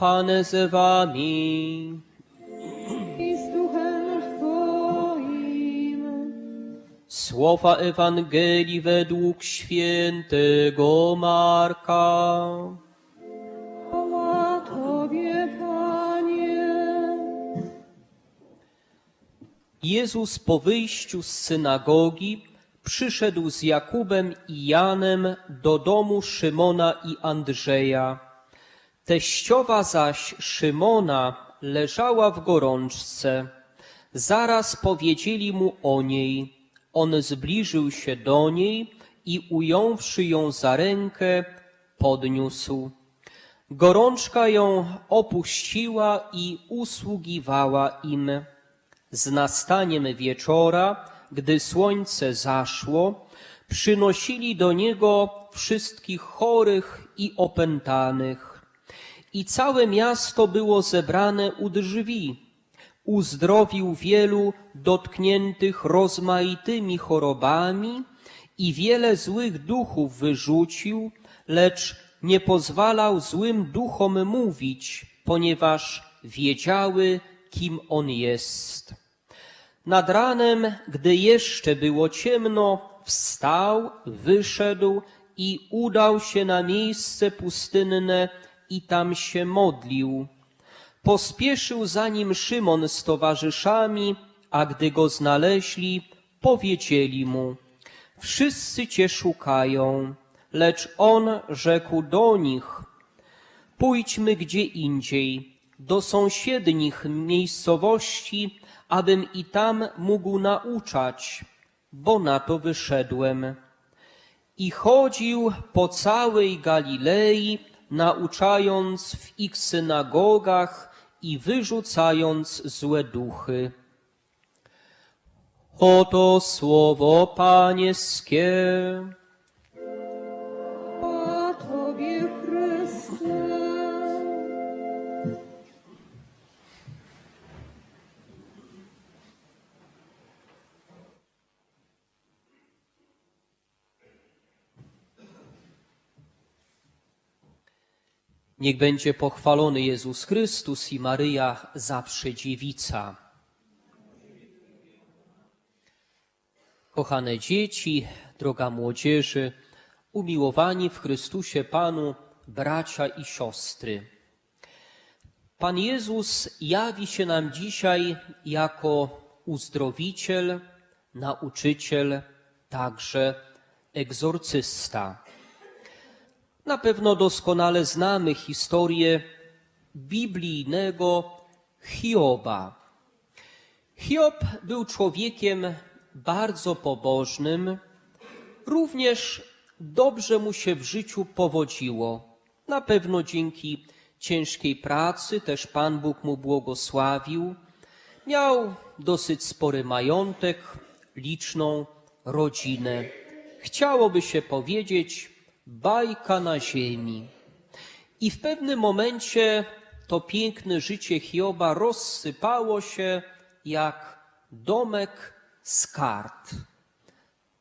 Pan z wami. i z duchem Twoim. Słowa Ewangelii według świętego Marka. Chwała Tobie, Panie. Jezus po wyjściu z synagogi przyszedł z Jakubem i Janem do domu Szymona i Andrzeja. Teściowa zaś Szymona leżała w gorączce. Zaraz powiedzieli mu o niej. On zbliżył się do niej i ująwszy ją za rękę, podniósł. Gorączka ją opuściła i usługiwała im. Z nastaniem wieczora, gdy słońce zaszło, przynosili do niego wszystkich chorych i opętanych. I całe miasto było zebrane u drzwi. Uzdrowił wielu dotkniętych rozmaitymi chorobami i wiele złych duchów wyrzucił, lecz nie pozwalał złym duchom mówić, ponieważ wiedziały, kim on jest. Nad ranem, gdy jeszcze było ciemno, wstał, wyszedł i udał się na miejsce pustynne i tam się modlił. Pospieszył za nim Szymon z towarzyszami, a gdy go znaleźli, powiedzieli mu: Wszyscy cię szukają. Lecz on rzekł do nich: Pójdźmy gdzie indziej, do sąsiednich miejscowości, abym i tam mógł nauczać, bo na to wyszedłem. I chodził po całej Galilei, nauczając w ich synagogach i wyrzucając złe duchy. Oto słowo Pańskie. Niech będzie pochwalony Jezus Chrystus i Maryja zawsze dziewica. Kochane dzieci, droga młodzieży, umiłowani w Chrystusie Panu, bracia i siostry. Pan Jezus jawi się nam dzisiaj jako uzdrowiciel, nauczyciel, także egzorcysta. Na pewno doskonale znamy historię biblijnego Hioba. Hiob był człowiekiem bardzo pobożnym, również dobrze mu się w życiu powodziło. Na pewno dzięki ciężkiej pracy też Pan Bóg mu błogosławił. Miał dosyć spory majątek, liczną rodzinę. Chciałoby się powiedzieć, bajka na ziemi. I w pewnym momencie to piękne życie Hioba rozsypało się jak domek z kart.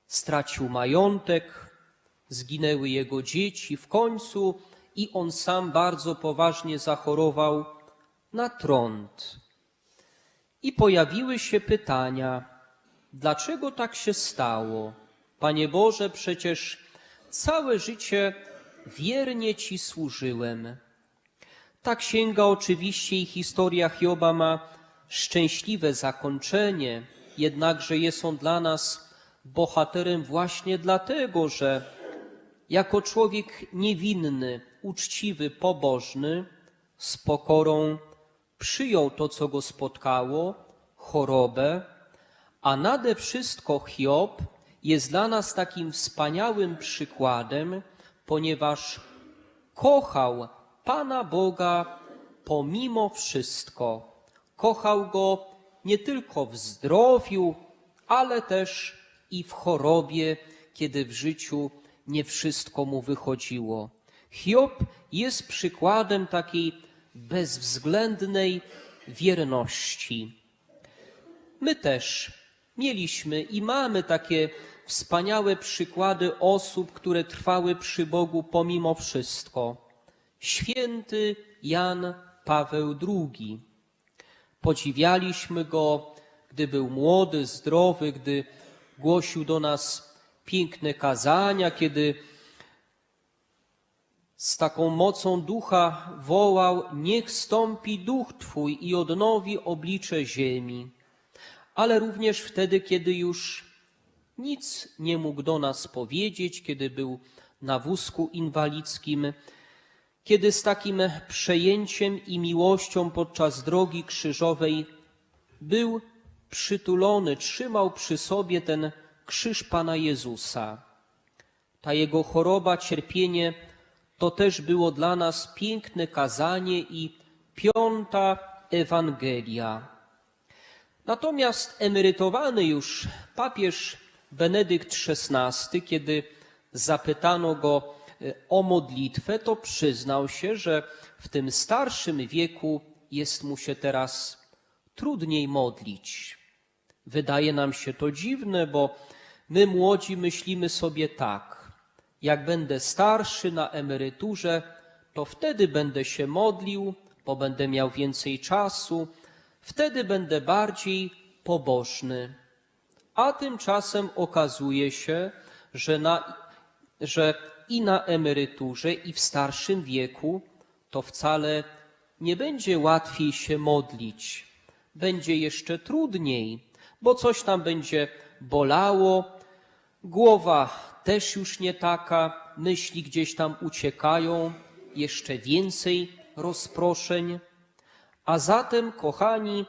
Stracił majątek, zginęły jego dzieci w końcu i on sam bardzo poważnie zachorował na trąd. I pojawiły się pytania, dlaczego tak się stało? Panie Boże, przecież całe życie wiernie Ci służyłem. Ta księga oczywiście i historia Hioba ma szczęśliwe zakończenie, jednakże jest on dla nas bohaterem właśnie dlatego, że jako człowiek niewinny, uczciwy, pobożny, z pokorą przyjął to, co go spotkało, chorobę, a nade wszystko Hiob jest dla nas takim wspaniałym przykładem, ponieważ kochał Pana Boga pomimo wszystko. Kochał Go nie tylko w zdrowiu, ale też i w chorobie, kiedy w życiu nie wszystko mu wychodziło. Hiob jest przykładem takiej bezwzględnej wierności. My też mieliśmy i mamy takie wspaniałe przykłady osób, które trwały przy Bogu pomimo wszystko. Święty Jan Paweł II. Podziwialiśmy go, gdy był młody, zdrowy, gdy głosił do nas piękne kazania, kiedy z taką mocą ducha wołał: Niech stąpi duch Twój i odnowi oblicze ziemi. Ale również wtedy, kiedy już nic nie mógł do nas powiedzieć, kiedy był na wózku inwalidzkim, kiedy z takim przejęciem i miłością podczas drogi krzyżowej był przytulony, trzymał przy sobie ten krzyż Pana Jezusa. Ta jego choroba, cierpienie to też było dla nas piękne kazanie i piąta Ewangelia. Natomiast emerytowany już papież Benedykt XVI, kiedy zapytano go e, o modlitwę, to przyznał się, że w tym starszym wieku jest mu się teraz trudniej modlić. Wydaje nam się to dziwne, bo my młodzi myślimy sobie tak: jak będę starszy na emeryturze, to wtedy będę się modlił, bo będę miał więcej czasu, wtedy będę bardziej pobożny. A tymczasem okazuje się, że, na, że i na emeryturze, i w starszym wieku to wcale nie będzie łatwiej się modlić. Będzie jeszcze trudniej, bo coś tam będzie bolało, głowa też już nie taka, myśli gdzieś tam uciekają, jeszcze więcej rozproszeń. A zatem, kochani,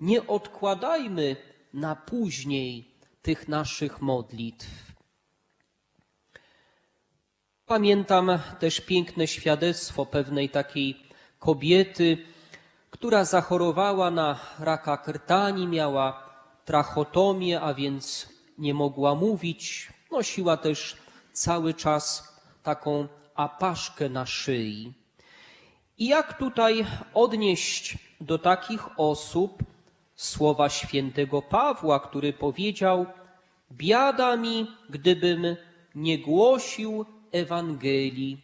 nie odkładajmy na później tych naszych modlitw. Pamiętam też piękne świadectwo pewnej takiej kobiety, która zachorowała na raka krtani, miała trachotomię, a więc nie mogła mówić. Nosiła też cały czas taką apaszkę na szyi. I jak tutaj odnieść do takich osób słowa świętego Pawła, który powiedział: Biada mi, gdybym nie głosił Ewangelii.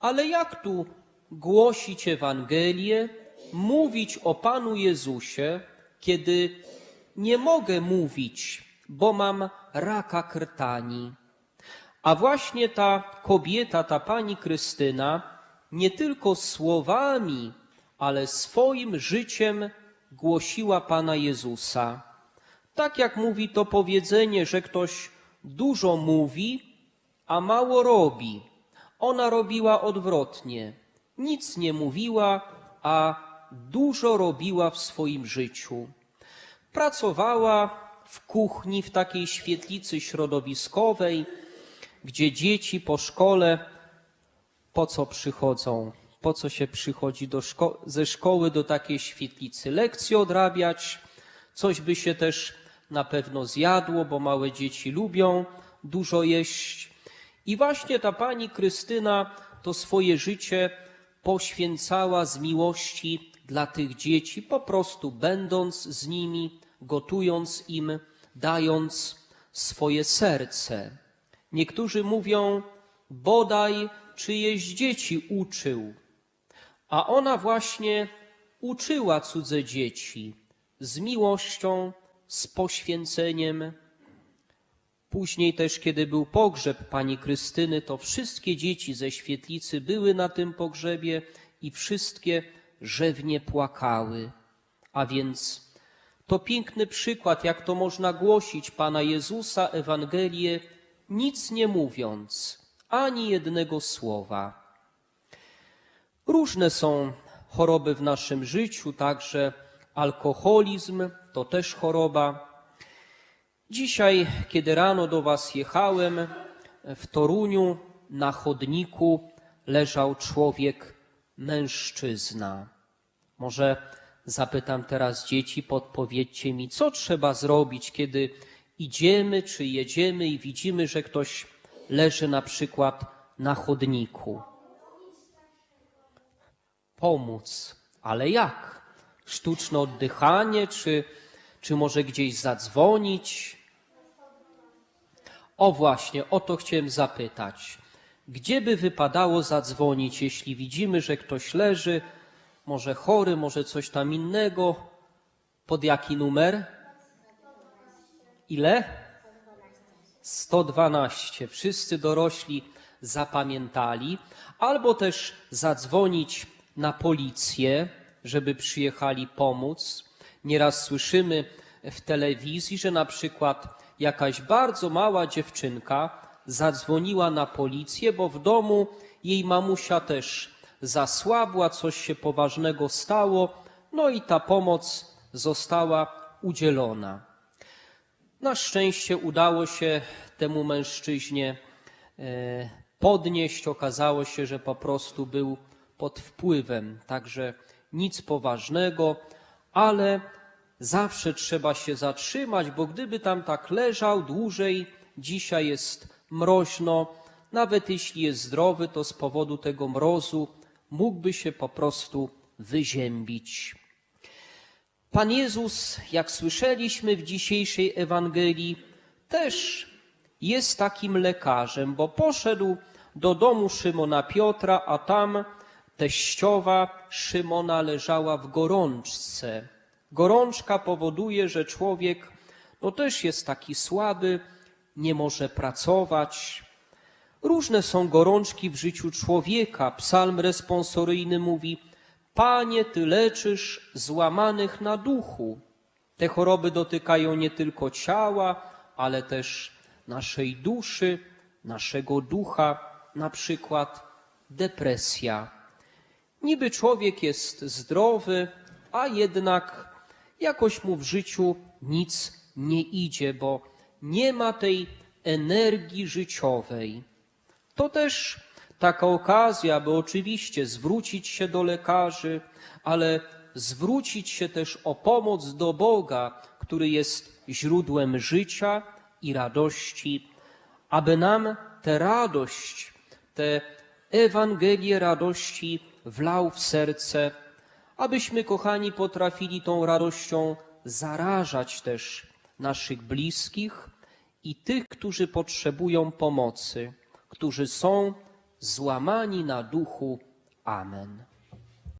Ale jak tu głosić Ewangelię, mówić o Panu Jezusie, kiedy nie mogę mówić, bo mam raka krtani? A właśnie ta kobieta, ta pani Krystyna, nie tylko słowami, ale swoim życiem głosiła Pana Jezusa. Tak jak mówi to powiedzenie, że ktoś dużo mówi, a mało robi. Ona robiła odwrotnie. Nic nie mówiła, a dużo robiła w swoim życiu. Pracowała w kuchni w takiej świetlicy środowiskowej, gdzie dzieci po szkole po co przychodzą? Po co się przychodzi do szko- ze szkoły do takiej świetlicy? Lekcje odrabiać, coś by się też na pewno zjadło, bo małe dzieci lubią dużo jeść. I właśnie ta pani Krystyna to swoje życie poświęcała z miłości dla tych dzieci, po prostu będąc z nimi, gotując im, dając swoje serce. Niektórzy mówią, bodaj czyjeś dzieci uczył, a ona właśnie uczyła cudze dzieci z miłością, z poświęceniem. Później też, kiedy był pogrzeb pani Krystyny, to wszystkie dzieci ze świetlicy były na tym pogrzebie i wszystkie rzewnie płakały. A więc to piękny przykład, jak to można głosić Pana Jezusa, Ewangelię, nic nie mówiąc, ani jednego słowa. Różne są choroby w naszym życiu, także alkoholizm to też choroba. Dzisiaj, kiedy rano do Was jechałem, w Toruniu na chodniku leżał człowiek, mężczyzna. Może zapytam teraz dzieci, podpowiedzcie mi, co trzeba zrobić, kiedy idziemy czy jedziemy i widzimy, że ktoś leży na przykład na chodniku. Pomóc, ale jak? Sztuczne oddychanie, czy, czy może gdzieś zadzwonić? O właśnie, o to chciałem zapytać. Gdzie by wypadało zadzwonić, jeśli widzimy, że ktoś leży może chory, może coś tam innego. Pod jaki numer? Ile? 112. Wszyscy dorośli zapamiętali. Albo też zadzwonić na policję, żeby przyjechali pomóc. Nieraz słyszymy w telewizji, że na przykład jakaś bardzo mała dziewczynka zadzwoniła na policję, bo w domu jej mamusia też zasłabła, coś się poważnego stało, no i ta pomoc została udzielona. Na szczęście udało się temu mężczyźnie e, podnieść. Okazało się, że po prostu był pod wpływem, także nic poważnego, ale zawsze trzeba się zatrzymać, bo gdyby tam tak leżał dłużej, dzisiaj jest mroźno, nawet jeśli jest zdrowy, to z powodu tego mrozu mógłby się po prostu wyziębić. Pan Jezus, jak słyszeliśmy w dzisiejszej Ewangelii, też jest takim lekarzem, bo poszedł do domu Szymona Piotra, a tam teściowa Szymona leżała w gorączce. Gorączka powoduje, że człowiek no też jest taki słaby, nie może pracować. Różne są gorączki w życiu człowieka. Psalm responsoryjny mówi: Panie, Ty leczysz złamanych na duchu. Te choroby dotykają nie tylko ciała, ale też naszej duszy, naszego ducha, na przykład depresja. Niby człowiek jest zdrowy, a jednak jakoś mu w życiu nic nie idzie, bo nie ma tej energii życiowej. To też taka okazja, aby oczywiście zwrócić się do lekarzy, ale zwrócić się też o pomoc do Boga, który jest źródłem życia i radości, aby nam tę radość, tę Ewangelię radości wlał w serce, abyśmy, kochani, potrafili tą radością zarażać też naszych bliskich i tych, którzy potrzebują pomocy, którzy są złamani na duchu. Amen.